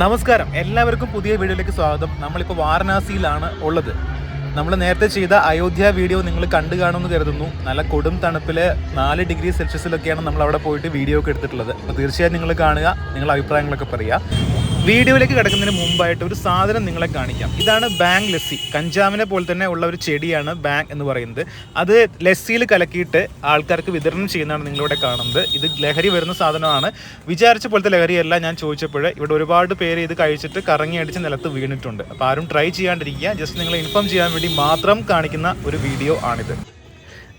നമസ്കാരം. എല്ലാവർക്കും പുതിയ വീഡിയോയിലേക്ക് സ്വാഗതം. നമ്മളിപ്പോൾ വാരണാസിയിലാണ് ഉള്ളത്. നമ്മൾ നേരത്തെ ചെയ്ത അയോധ്യ വീഡിയോ നിങ്ങൾ കണ്ടു കാണുമെന്ന് കരുതുന്നു. നല്ല കൊടും തണുപ്പിൽ നാല് ഡിഗ്രി സെൽഷ്യസിലൊക്കെയാണ് നമ്മൾ അവിടെ പോയിട്ട് വീഡിയോ ഒക്കെ എടുത്തിട്ടുള്ളത്. അപ്പോൾ തീർച്ചയായും നിങ്ങൾ കാണുക നിങ്ങളുടെ അഭിപ്രായങ്ങളൊക്കെ പറയുക. വീഡിയോയിലേക്ക് കിടക്കുന്നതിന് മുമ്പായിട്ട് ഒരു സാധനം നിങ്ങളെ കാണിക്കാം. ഇതാണ് ബാങ്ക് ലസ്സി. കഞ്ചാവിനെ പോലെ തന്നെ ഉള്ള ഒരു ചെടിയാണ് ബാങ്ക് എന്ന് പറയുന്നത്. അത് ലസ്സിയിൽ കലക്കിയിട്ട് ആൾക്കാർക്ക് വിതരണം ചെയ്യുന്നതാണ് നിങ്ങളിവിടെ കാണുന്നത്. ഇത് ലഹരി വരുന്ന സാധനമാണ്. വിചാരിച്ച പോലത്തെ ലഹരിയല്ല ഞാൻ ചോദിച്ചപ്പോൾ ഇവിടെ ഒരുപാട് പേര് ഇത് കഴിച്ചിട്ട് കറങ്ങി അടിച്ച് നിലത്ത് വീണിട്ടുണ്ട്. അപ്പോൾ ആരും ട്രൈ ചെയ്യാണ്ടിരിക്കുക. ജസ്റ്റ് നിങ്ങളെ ഇൻഫോം ചെയ്യാൻ വേണ്ടി മാത്രം കാണിക്കുന്ന ഒരു വീഡിയോ ആണിത്.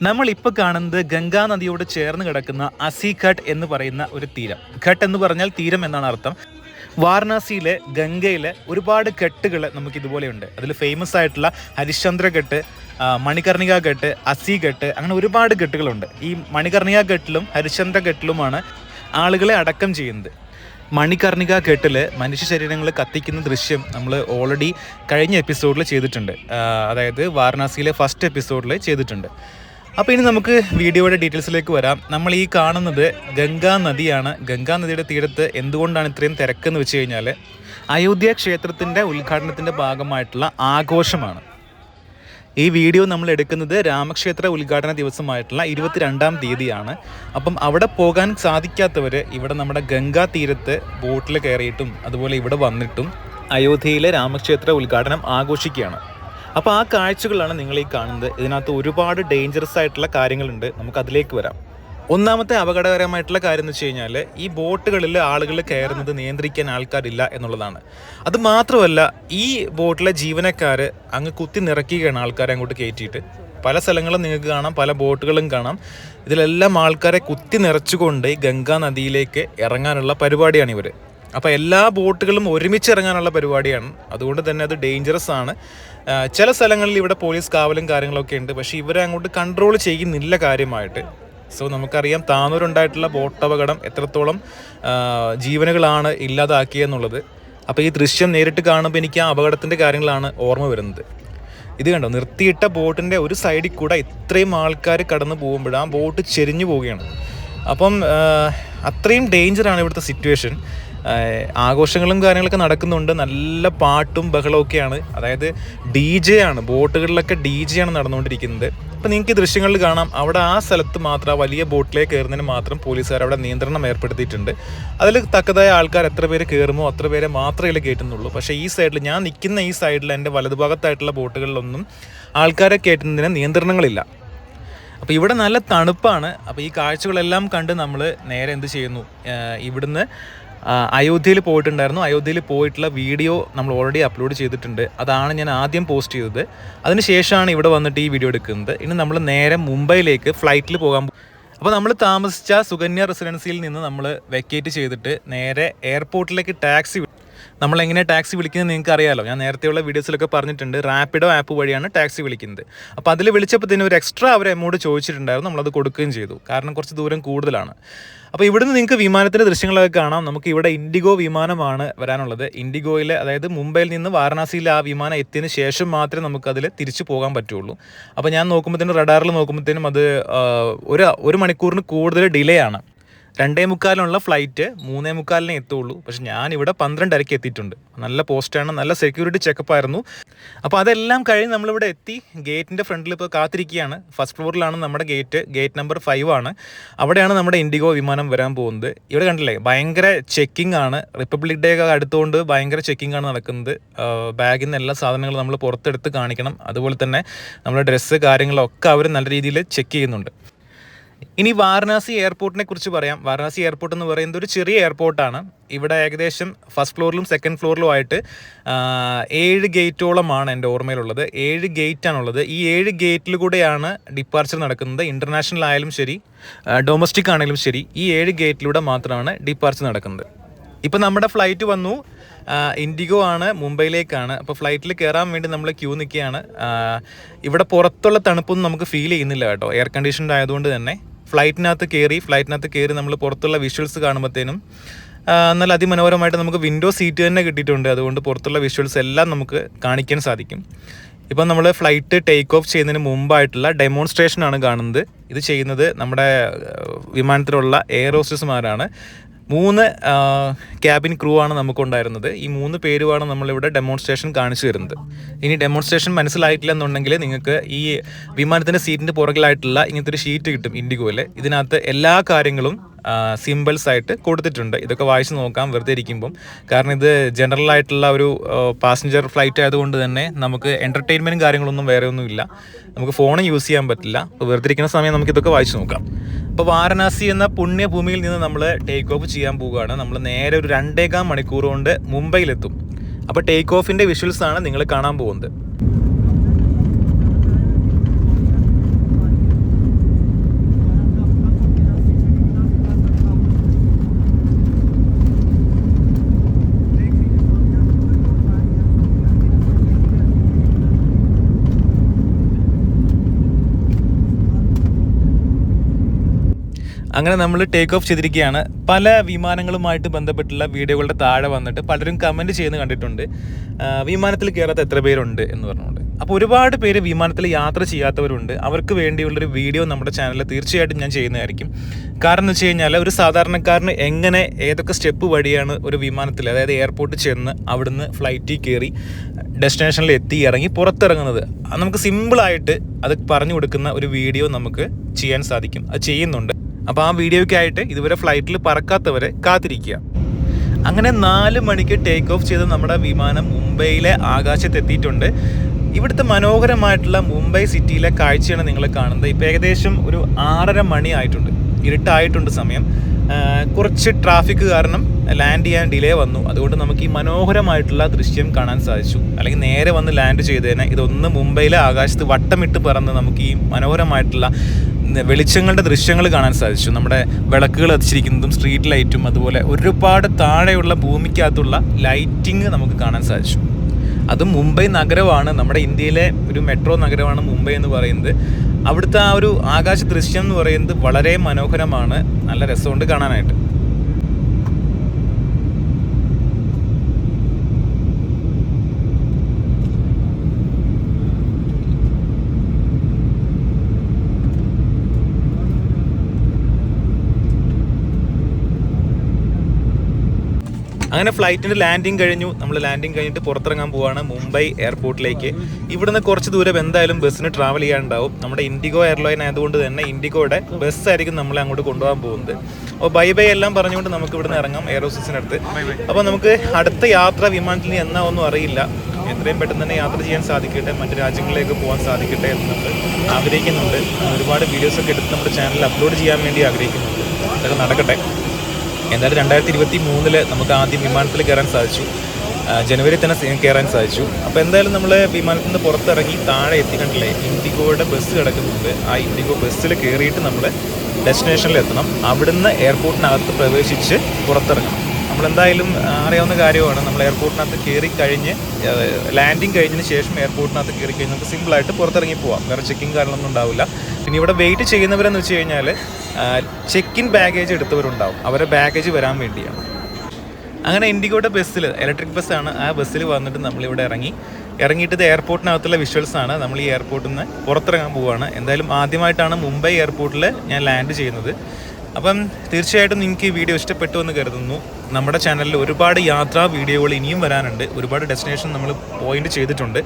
നമ്മൾ ഇപ്പോൾ കാണുന്നത് ഗംഗാ നദിയോട് ചേർന്ന് കിടക്കുന്ന അസി ഘട്ട് എന്ന് പറയുന്ന ഒരു തീരം. ഘട്ട് എന്ന് പറഞ്ഞാൽ തീരം എന്നാണ് അർത്ഥം. വാരണാസിയിലെ ഗംഗയിലെ ഒരുപാട് കെട്ടുകൾ നമുക്ക് ഇതുപോലെയുണ്ട്. അതിൽ ഫേമസ് ആയിട്ടുള്ള ഹരിശ്ചന്ദ്ര കെട്ട് മണികർണിക കെട്ട് അസി കെട്ട് അങ്ങനെ ഒരുപാട് കെട്ടുകളുണ്ട്. ഈ മണികർണിക കെട്ടിലും ഹരിശ്ചന്ദ്ര കെട്ടിലുമാണ് ആളുകളെ അടക്കം ചെയ്യുന്നത്. മണികർണിക ഘട്ടിൽ മനുഷ്യ ശരീരങ്ങൾ കത്തിക്കുന്ന ദൃശ്യം നമ്മൾ ഓൾറെഡി കഴിഞ്ഞ എപ്പിസോഡിൽ ചെയ്തിട്ടുണ്ട്. അതായത് വാരണാസിയിലെ ഫസ്റ്റ് എപ്പിസോഡിൽ ചെയ്തിട്ടുണ്ട്. അപ്പോൾ ഇനി നമുക്ക് വീഡിയോയുടെ ഡീറ്റെയിൽസിലേക്ക് വരാം. നമ്മൾ ഈ കാണുന്നത് ഗംഗാ നദിയാണ്. ഗംഗാ നദിയുടെ തീരത്ത് എന്തുകൊണ്ടാണ് ഇത്രയും തിരക്കെന്ന് വെച്ച് കഴിഞ്ഞാൽ അയോധ്യ ക്ഷേത്രത്തിന്റെ ഉദ്ഘാടനത്തിന്റെ ഭാഗമായിട്ടുള്ള ആഘോഷമാണ്. ഈ വീഡിയോ നമ്മൾ എടുക്കുന്നത് രാമക്ഷേത്ര ഉദ്ഘാടന ദിവസമായിട്ടുള്ള ഇരുപത്തിരണ്ടാം തീയതിയാണ്. അപ്പം അവിടെ പോകാൻ സാധിക്കാത്തവർ ഇവിടെ നമ്മുടെ ഗംഗാ തീരത്ത് ബോട്ടിൽ കയറിയിട്ടും അതുപോലെ ഇവിടെ വന്നിട്ടും അയോധ്യയിലെ രാമക്ഷേത്ര ഉദ്ഘാടനം ആഘോഷിക്കുകയാണ്. അപ്പോൾ ആ കാഴ്ചകളാണ് നിങ്ങൾ ഈ കാണുന്നത്. ഇതിനകത്ത് ഒരുപാട് ഡേഞ്ചറസ് ആയിട്ടുള്ള കാര്യങ്ങളുണ്ട്. നമുക്ക് അതിലേക്ക് വരാം. ഒന്നാമത്തെ അപകടകരമായിട്ടുള്ള കാര്യം എന്ന് വെച്ച് കഴിഞ്ഞാൽ ഈ ബോട്ടുകളിൽ ആളുകൾ കയറുന്നത് നിയന്ത്രിക്കാൻ ആൾക്കാരില്ല എന്നുള്ളതാണ്. അത് മാത്രമല്ല ഈ ബോട്ടിലെ ജീവനക്കാർ അങ്ങ് കുത്തി നിറയ്ക്കുകയാണ് ആൾക്കാരെ അങ്ങോട്ട് കയറ്റിയിട്ട് പല സ്ഥലങ്ങളും നിങ്ങൾക്ക് കാണാം പല ബോട്ടുകളും കാണാം. ഇതിലെല്ലാം ആൾക്കാരെ കുത്തി നിറച്ചുകൊണ്ട് ഗംഗാ നദിയിലേക്ക് ഇറങ്ങാനുള്ള പരിപാടിയാണ് ഇവർ അപ്പോൾ എല്ലാ ബോട്ടുകളും ഒരുമിച്ച് ഇറങ്ങാനുള്ള പരിപാടിയാണ്. അതുകൊണ്ട് തന്നെ അത് ഡേഞ്ചറസ് ആണ്. ചില സ്ഥലങ്ങളിൽ ഇവിടെ പോലീസ് കാവലും കാര്യങ്ങളൊക്കെ ഉണ്ട്. പക്ഷേ ഇവരെ അങ്ങോട്ട് കൺട്രോൾ ചെയ്യുന്നില്ല കാര്യമായിട്ട്. സോ നമുക്കറിയാം താനൂരുണ്ടായിട്ടുള്ള ബോട്ട് അപകടം എത്രത്തോളം ജീവനുകളാണ് ഇല്ലാതാക്കിയെന്നുള്ളത്. അപ്പോൾ ഈ ദൃശ്യം നേരിട്ട് കാണുമ്പോൾ എനിക്ക് ആ അപകടത്തിന്റെ കാര്യങ്ങളാണ് ഓർമ്മ വരുന്നത്. ഇത് കണ്ടോ? നിർത്തിയിട്ട ബോട്ടിന്റെ ഒരു സൈഡിൽ കൂടെ ഇത്രയും ആൾക്കാർ കടന്നു പോകുമ്പോൾ ആ ബോട്ട് ചെരിഞ്ഞു പോവുകയാണ്. അപ്പം അത്രയും ഡേഞ്ചറാണ് ഇവിടുത്തെ സിറ്റുവേഷൻ ആഘോഷങ്ങളും കാര്യങ്ങളൊക്കെ നടക്കുന്നുണ്ട്. നല്ല പാട്ടും ബഹളവും ഒക്കെയാണ്. അതായത് ഡി ജെ ആണ്. ബോട്ടുകളിലൊക്കെ ഡി ജെ ആണ് നടന്നുകൊണ്ടിരിക്കുന്നത്. അപ്പം നിങ്ങൾക്ക് ദൃശ്യങ്ങളിൽ കാണാം. അവിടെ ആ സ്ഥലത്ത് മാത്രം ആ വലിയ ബോട്ടിലേക്ക് കയറുന്നതിന് മാത്രം പോലീസുകാർ അവിടെ നിയന്ത്രണം ഏർപ്പെടുത്തിയിട്ടുണ്ട്. അതിൽ തക്കതായ ആൾക്കാർ എത്ര പേര് കയറുമോ അത്ര പേരെ മാത്രമേ ഇതിൽ കയറ്റുന്നുള്ളൂ. പക്ഷേ ഈ സൈഡിൽ ഞാൻ നിൽക്കുന്ന ഈ സൈഡിൽ എന്റെ വലതുഭാഗത്തായിട്ടുള്ള ബോട്ടുകളിലൊന്നും ആൾക്കാരെ കയറ്റുന്നതിന് നിയന്ത്രണങ്ങളില്ല. അപ്പോൾ ഇവിടെ നല്ല തണുപ്പാണ്. അപ്പോൾ ഈ കാഴ്ചകളെല്ലാം കണ്ട് നമ്മൾ നേരെ എന്ത് ചെയ്യുന്നു? ഇവിടുന്ന് അയോധ്യയിൽ പോയിട്ടുണ്ടായിരുന്നു. അയോധ്യയിൽ പോയിട്ടുള്ള വീഡിയോ നമ്മൾ ഓൾറെഡി അപ്ലോഡ് ചെയ്തിട്ടുണ്ട്. അതാണ് ഞാൻ ആദ്യം പോസ്റ്റ് ചെയ്തത്. അതിനുശേഷമാണ് ഇവിടെ വന്നിട്ട് ഈ വീഡിയോ എടുക്കുന്നത്. ഇനി നമ്മൾ നേരെ മുംബൈയിലേക്ക് ഫ്ലൈറ്റിൽ പോകാൻ അപ്പോൾ നമ്മൾ താമസിച്ച സുകന്യ റെസിഡൻസിയിൽ നിന്ന് നമ്മൾ വെക്കേറ്റ് ചെയ്തിട്ട് നേരെ എയർപോർട്ടിലേക്ക് ടാക്സി നമ്മൾ എങ്ങനെ ടാക്സി വിളിക്കുന്നത് നിങ്ങൾക്ക് അറിയാമല്ലോ ഞാൻ നേരത്തെയുള്ള വീഡിയോസിലൊക്കെ പറഞ്ഞിട്ടുണ്ട്. റാപ്പിഡോ ആപ്പ് വഴിയാണ് ടാക്സി വിളിക്കുന്നത്. അപ്പോൾ അതിൽ വിളിച്ചപ്പോൾ തന്നെ ഒരു എക്സ്ട്രാ അവർ എമൗണ്ട് ചോദിച്ചിട്ടുണ്ടായിരുന്നു. നമ്മളത് കൊടുക്കുകയും ചെയ്തു. കാരണം കുറച്ച് ദൂരം കൂടുതലാണ്. അപ്പോൾ ഇവിടുന്ന് നിങ്ങൾക്ക് വിമാനത്തിന്റെ ദൃശ്യങ്ങളൊക്കെ കാണാം. നമുക്ക് ഇവിടെ ഇൻഡിഗോ വിമാനമാണ് വരാനുള്ളത്. ഇൻഡിഗോയിൽ അതായത് മുംബൈയിൽ നിന്ന് വാരണാസിയിൽ ആ വിമാനം എത്തിയതിന് ശേഷം മാത്രമേ നമുക്കതിൽ തിരിച്ചു പോകാൻ പറ്റുള്ളൂ. അപ്പോൾ ഞാൻ നോക്കുമ്പോഴത്തേനും റഡാറിൽ നോക്കുമ്പോഴത്തേനും അത് ഒരു ഒരു മണിക്കൂറിന് കൂടുതൽ ഡിലേ ആണ്. രണ്ടേ മുക്കാലിനുള്ള ഫ്ലൈറ്റ് മൂന്നേ മുക്കാലിനെ എത്തുള്ളൂ. പക്ഷെ ഞാൻ ഇവിടെ പന്ത്രണ്ടരയ്ക്ക് എത്തിയിട്ടുണ്ട്. നല്ല പോസ്റ്റാണ് നല്ല സെക്യൂരിറ്റി ചെക്കപ്പ് ആയിരുന്നു. അപ്പോൾ അതെല്ലാം കഴിഞ്ഞ് നമ്മളിവിടെ എത്തി. ഗേറ്റിന്റെ ഫ്രണ്ടിൽ ഇപ്പോൾ കാത്തിരിക്കുകയാണ്. ഫസ്റ്റ് ഫ്ലോറിലാണ് നമ്മുടെ ഗേറ്റ്. ഗേറ്റ് നമ്പർ ഫൈവ് ആണ്. അവിടെയാണ് നമ്മുടെ ഇൻഡിഗോ വിമാനം വരാൻ പോകുന്നത്. ഇവിടെ കണ്ടില്ലേ? ഭയങ്കര ചെക്കിംഗ് ആണ്. റിപ്പബ്ലിക് ഡേ ഒക്കെ അടുത്തുകൊണ്ട് ഭയങ്കര ചെക്കിംഗ് ആണ് നടക്കുന്നത്. ബാഗിൽ നിന്ന് എല്ലാ സാധനങ്ങളും നമ്മൾ പുറത്തെടുത്ത് കാണിക്കണം. അതുപോലെ തന്നെ നമ്മുടെ ഡ്രസ്സ് കാര്യങ്ങളൊക്കെ അവർ നല്ല രീതിയിൽ ചെക്ക് ചെയ്യുന്നുണ്ട്. ഇനി വാരണാസി എയർപോർട്ടിനെ കുറിച്ച് പറയാം. വാരണാസി എയർപോർട്ട് എന്ന് പറയുന്നത് ഒരു ചെറിയ എയർപോർട്ടാണ് ഇവിടെ ഏകദേശം ഫസ്റ്റ് ഫ്ലോറിലും സെക്കൻഡ് ഫ്ലോറിലും ആയിട്ട് ഏഴ് ഗേറ്റോളമാണ് എന്റെ ഓർമ്മയിലുള്ളത്. ഏഴ് ഗേറ്റ് ആണുള്ളത് ഈ ഏഴ് ഗേറ്റിൽ കൂടെയാണ് ഡിപ്പാർച്ചർ നടക്കുന്നത്. ഇന്റർനാഷണൽ ആയാലും ശരി ഡൊമസ്റ്റിക് ആണെങ്കിലും ശരി ഈ ഏഴ് ഗേറ്റിലൂടെ മാത്രമാണ് ഡിപ്പാർച്ചർ നടക്കുന്നത്. ഇപ്പം നമ്മുടെ ഫ്ലൈറ്റ് വന്നു. ഇൻഡിഗോ ആണ് മുംബൈയിലേക്കാണ്. അപ്പോൾ ഫ്ലൈറ്റിൽ കയറാൻ വേണ്ടി നമ്മൾ ക്യൂ നിൽക്കുകയാണ് ഇവിടെ പുറത്തുള്ള തണുപ്പൊന്നും നമുക്ക് ഫീൽ ചെയ്യുന്നില്ല കേട്ടോ. എയർ കണ്ടീഷൻഡ് ആയതുകൊണ്ട് തന്നെ. ഫ്ലൈറ്റിനകത്ത് കയറി ഫ്ലൈറ്റിനകത്ത് കയറി നമ്മൾ പുറത്തുള്ള വിഷ്വൽസ് കാണുമ്പോഴത്തേനും നല്ല അതിമനോഹരമായിട്ട് നമുക്ക് വിൻഡോ സീറ്റ് തന്നെ കിട്ടിയിട്ടുണ്ട്. അതുകൊണ്ട് പുറത്തുള്ള വിഷ്വൽസ് എല്ലാം നമുക്ക് കാണിക്കാൻ സാധിക്കും. ഇപ്പം നമ്മൾ ഫ്ലൈറ്റ് ടേക്ക് ഓഫ് ചെയ്യുന്നതിന് മുമ്പായിട്ടുള്ള ഡെമോൺസ്ട്രേഷനാണ് കാണുന്നത്. ഇത് ചെയ്യുന്നത് നമ്മുടെ വിമാനത്തിലുള്ള എയർ ഹോസ്റ്റസ്മാരാണ് മൂന്ന് ക്യാബിൻ ക്രൂ ആണ് നമുക്കുണ്ടായിരുന്നത്. ഈ മൂന്ന് പേരുമാണ് നമ്മളിവിടെ ഡെമോൺസ്ട്രേഷൻ കാണിച്ചു തരുന്നത്. ഇനി ഡെമോൺസ്ട്രേഷൻ മനസ്സിലായിട്ടില്ല എന്നുണ്ടെങ്കിൽ നിങ്ങൾക്ക് ഈ വിമാനത്തിന്റെ സീറ്റിന്റെ പുറകിലായിട്ടുള്ള ഇങ്ങനത്തെ ഒരു ഷീറ്റ് കിട്ടും ഇൻഡിഗോയിൽ ഇതിനകത്ത് എല്ലാ കാര്യങ്ങളും സിമ്പിൾസ് ആയിട്ട് കൊടുത്തിട്ടുണ്ട്. ഇതൊക്കെ വായിച്ച് നോക്കാം വെറുതെ ഇരിക്കുമ്പം. കാരണം ഇത് ജനറൽ ആയിട്ടുള്ള ഒരു പാസഞ്ചർ ഫ്ലൈറ്റ് ആയതുകൊണ്ട് തന്നെ നമുക്ക് എന്റർടൈൻമെന്റും കാര്യങ്ങളൊന്നും വേറെ ഒന്നുമില്ല നമുക്ക് ഫോൺ യൂസ് ചെയ്യാൻ പറ്റില്ല. വെറുതെ ഇരിക്കുന്ന സമയം നമുക്ക് ഇതൊക്കെ വായിച്ച് നോക്കാം. അപ്പോൾ വാരണാസി എന്ന പുണ്യഭൂമിയിൽ നിന്ന് നമ്മൾ ടേക്ക് ഓഫ് ചെയ്യാൻ പോവുകയാണ്. നമ്മൾ നേരെ ഒരു രണ്ടേകാം മണിക്കൂർ കൊണ്ട് മുംബൈയിലെത്തും. അപ്പോൾ ടേക്ക് ഓഫിന്റെ ആണ് നിങ്ങൾ കാണാൻ പോകുന്നത്. അങ്ങനെ നമ്മൾ ടേക്ക് ഓഫ് ചെയ്തിരിക്കുകയാണ്. പല വിമാനങ്ങളുമായിട്ട് ബന്ധപ്പെട്ടുള്ള വീഡിയോകളുടെ താഴെ വന്നിട്ട് പലരും കമന്റ് ചെയ്യുന്ന കണ്ടിട്ടുണ്ട്. വിമാനത്തിൽ കയറാത്ത എത്ര പേരുണ്ട് എന്ന് പറഞ്ഞുകൊണ്ട്. അപ്പോൾ ഒരുപാട് പേര് വിമാനത്തിൽ യാത്ര ചെയ്യാത്തവരുണ്ട്. അവർക്ക് വേണ്ടിയുള്ളൊരു വീഡിയോ നമ്മുടെ ചാനലിൽ തീർച്ചയായിട്ടും ഞാൻ ചെയ്യുന്നതായിരിക്കും. കാരണം എന്ന് വെച്ച് കഴിഞ്ഞാൽ ഒരു സാധാരണക്കാരന് എങ്ങനെ ഏതൊക്കെ സ്റ്റെപ്പ് വഴിയാണ് ഒരു വിമാനത്തിൽ അതായത് എയർപോർട്ടിൽ ചെന്ന് അവിടുന്ന് ഫ്ലൈറ്റിൽ കയറി ഡെസ്റ്റിനേഷനിൽ എത്തി ഇറങ്ങി പുറത്തിറങ്ങുന്നത്. നമുക്ക് സിമ്പിളായിട്ട് അത് പറഞ്ഞു കൊടുക്കുന്ന ഒരു വീഡിയോ നമുക്ക് ചെയ്യാൻ സാധിക്കും. അത് ചെയ്യുന്നുണ്ട്. അപ്പോൾ ആ വീഡിയോയ്ക്കായിട്ട് ഇതുവരെ ഫ്ലൈറ്റിൽ പറക്കാത്തവരെ കാത്തിരിക്കുക. അങ്ങനെ നാല് മണിക്ക് ടേക്ക് ഓഫ് ചെയ്ത നമ്മുടെ വിമാനം മുംബൈയിലെ ആകാശത്തെത്തിയിട്ടുണ്ട്. ഇവിടുത്തെ മനോഹരമായിട്ടുള്ള മുംബൈ സിറ്റിയിലെ കാഴ്ചയാണ് നിങ്ങൾ കാണുന്നത്. ഇപ്പോൾ ഏകദേശം ഒരു ആറര മണി ആയിട്ടുണ്ട്. ഇരുട്ടായിട്ടുണ്ട് സമയം. കുറച്ച് ട്രാഫിക് കാരണം ലാൻഡ് ചെയ്യാൻ ഡിലേ വന്നു. അതുകൊണ്ട് നമുക്ക് ഈ മനോഹരമായിട്ടുള്ള ദൃശ്യം കാണാൻ സാധിച്ചു. അല്ലെങ്കിൽ നേരെ വന്ന് ലാൻഡ് ചെയ്തതിനെ ഇതൊന്ന് മുംബൈയിലെ ആകാശത്ത് വട്ടമിട്ട് പറന്ന് നമുക്ക് ഈ മനോഹരമായിട്ടുള്ള വെളിച്ചങ്ങളുടെ ദൃശ്യങ്ങൾ കാണാൻ സാധിച്ചു. നമ്മുടെ വിളക്കുകൾ എത്തിച്ചിരിക്കുന്നതും സ്ട്രീറ്റ് ലൈറ്റും അതുപോലെ ഒരുപാട് താഴെയുള്ള ഭൂമിക്കകത്തുള്ള ലൈറ്റിംഗ് നമുക്ക് കാണാൻ സാധിച്ചു. അതും മുംബൈ നഗരമാണ്. നമ്മുടെ ഇന്ത്യയിലെ ഒരു മെട്രോ നഗരമാണ് മുംബൈ എന്ന് പറയുന്നത്. അവിടുത്തെ ആ ഒരു ആകാശ ദൃശ്യം എന്ന് പറയുന്നത് വളരെ മനോഹരമാണ്. നല്ല രസമുണ്ട് കാണാനായിട്ട്. അങ്ങനെ ഫ്ലൈറ്റിന്റെ ലാൻഡിങ് കഴിഞ്ഞു. നമ്മൾ ലാൻഡിങ് കഴിഞ്ഞിട്ട് പുറത്തിറങ്ങാൻ പോവാണ് മുംബൈ എയർപോർട്ടിലേക്ക്. ഇവിടുന്ന് കുറച്ച് ദൂരം എന്തായാലും ബസ്സിന് ട്രാവൽ ചെയ്യാനുണ്ടാവും. നമ്മുടെ ഇൻഡിഗോ എയർലൈൻ ആയതുകൊണ്ട് തന്നെ ഇൻഡിഗോയുടെ ബസ്സായിരിക്കും നമ്മളെ അങ്ങോട്ട് കൊണ്ടുപോകാൻ പോകുന്നത്. അപ്പോൾ ബൈ ബൈ എല്ലാം പറഞ്ഞുകൊണ്ട് നമുക്ക് ഇവിടുന്ന് ഇറങ്ങാം എയർഹോസിനടുത്ത് അപ്പോൾ നമുക്ക് അടുത്ത യാത്ര വിമാനത്തിൽ നിന്ന് എന്നാ ഒന്നും അറിയില്ല. എത്രയും പെട്ടെന്ന് തന്നെ യാത്ര ചെയ്യാൻ സാധിക്കട്ടെ. മറ്റു രാജ്യങ്ങളിലേക്ക് പോകാൻ സാധിക്കട്ടെ എന്ന് നമ്മൾ ആഗ്രഹിക്കുന്നുണ്ട്. ഒരുപാട് വീഡിയോസൊക്കെ എടുത്ത് നമ്മുടെ ചാനലിൽ അപ്ലോഡ് ചെയ്യാൻ വേണ്ടി ആഗ്രഹിക്കുന്നുണ്ട്. അതൊക്കെ നടക്കട്ടെ. എന്തായാലും രണ്ടായിരത്തി ഇരുപത്തി മൂന്നിൽ നമുക്ക് ആദ്യം വിമാനത്തിൽ കയറാൻ സാധിച്ചു. ജനുവരി തന്നെ കയറാൻ സാധിച്ചു. അപ്പോൾ എന്തായാലും നമ്മൾ വിമാനത്തിൽ നിന്ന് പുറത്തിറങ്ങി താഴെ എത്തിക്കണ്ടില്ലേ? ഇൻഡിഗോയുടെ ബസ് കിടക്കുന്നുണ്ട്. ആ ഇൻഡിഗോ ബസ്സിൽ കയറിയിട്ട് നമ്മൾ ഡെസ്റ്റിനേഷനിൽ എത്തണം. അവിടുന്ന് എയർപോർട്ടിനകത്ത് പ്രവേശിച്ച് പുറത്തിറങ്ങണം. നമ്മളെന്തായാലും അറിയാവുന്ന കാര്യമാണ്. നമ്മൾ എയർപോർട്ടിനകത്ത് കയറി കഴിഞ്ഞ് ലാൻഡിങ് കഴിഞ്ഞതിന് ശേഷം എയർപോർട്ടിനകത്ത് കയറി കഴിഞ്ഞ് നമുക്ക് സിമ്പിളായിട്ട് പുറത്തിറങ്ങി പോവാം. വേറെ ചെക്കിങ് കാര്യങ്ങളൊന്നും ഉണ്ടാവില്ല. പിന്നെ ഇവിടെ വെയിറ്റ് ചെയ്യുന്നവരെന്ന് വെച്ച് കഴിഞ്ഞാൽ ചെക്ക് ഇൻ ബാഗേജ് എടുത്തവരുണ്ടാവും. അവരെ ബാഗേജ് വരാൻ വേണ്ടിയാണ്. അങ്ങനെ ഇൻഡിഗോയുടെ ബസ്സിൽ ഇലക്ട്രിക് ബസ്സാണ് ആ ബസ്സിൽ വന്നിട്ട് നമ്മളിവിടെ ഇറങ്ങി. ഇറങ്ങിയിട്ട് ഇത് എയർപോർട്ടിനകത്തുള്ള വിഷ്വൽസ് ആണ്. നമ്മൾ ഈ എയർപോർട്ടിൽ നിന്ന് പുറത്തിറങ്ങാൻ പോവുകയാണ് എന്തായാലും ആദ്യമായിട്ടാണ് മുംബൈ എയർപോർട്ടിൽ ഞാൻ ലാൻഡ് ചെയ്യുന്നത്. അപ്പം തീർച്ചയായിട്ടും നിങ്ങൾക്ക് ഈ വീഡിയോ ഇഷ്ടപ്പെട്ടു എന്ന് കരുതുന്നു. നമ്മുടെ ചാനലിൽ ഒരുപാട് യാത്രാ വീഡിയോകൾ ഇനിയും വരാനുണ്ട്. ഒരുപാട് ഡെസ്റ്റിനേഷൻ നമ്മൾ പോയിന്റ് ചെയ്തിട്ടുണ്ട്.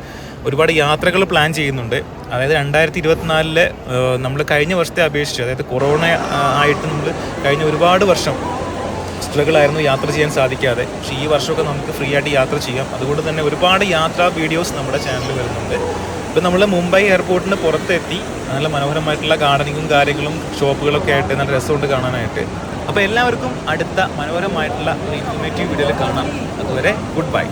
ഒരുപാട് യാത്രകൾ പ്ലാൻ ചെയ്യുന്നുണ്ട്. അതായത് രണ്ടായിരത്തി ഇരുപത്തിനാലിൽ നമ്മൾ കഴിഞ്ഞ വർഷത്തെ അപേക്ഷിച്ച് അതായത് കൊറോണ ആയിട്ട് നമ്മൾ കഴിഞ്ഞ ഒരുപാട് വർഷം സ്ട്രഗിളായിരുന്നു യാത്ര ചെയ്യാൻ സാധിക്കാതെ. പക്ഷേ ഈ വർഷമൊക്കെ നമുക്ക് ഫ്രീ ആയിട്ട് യാത്ര ചെയ്യാം. അതുകൊണ്ട് തന്നെ ഒരുപാട് യാത്രാ വീഡിയോസ് നമ്മുടെ ചാനലിൽ വരുന്നുണ്ട്. ഇപ്പം നമ്മൾ മുംബൈ എയർപോർട്ടിന് പുറത്തെത്തി നല്ല മനോഹരമായിട്ടുള്ള ഗാർഡനിങ്ങും കാര്യങ്ങളും ഷോപ്പുകളൊക്കെ ആയിട്ട് നല്ല രസമുണ്ട് കാണാനായിട്ട്. അപ്പോൾ എല്ലാവർക്കും അടുത്ത മനോഹരമായിട്ടുള്ള ഒരു ഇൻഫോർമേറ്റീവ് വീഡിയോയിൽ കാണാം. അതുവരെ ഗുഡ് ബൈ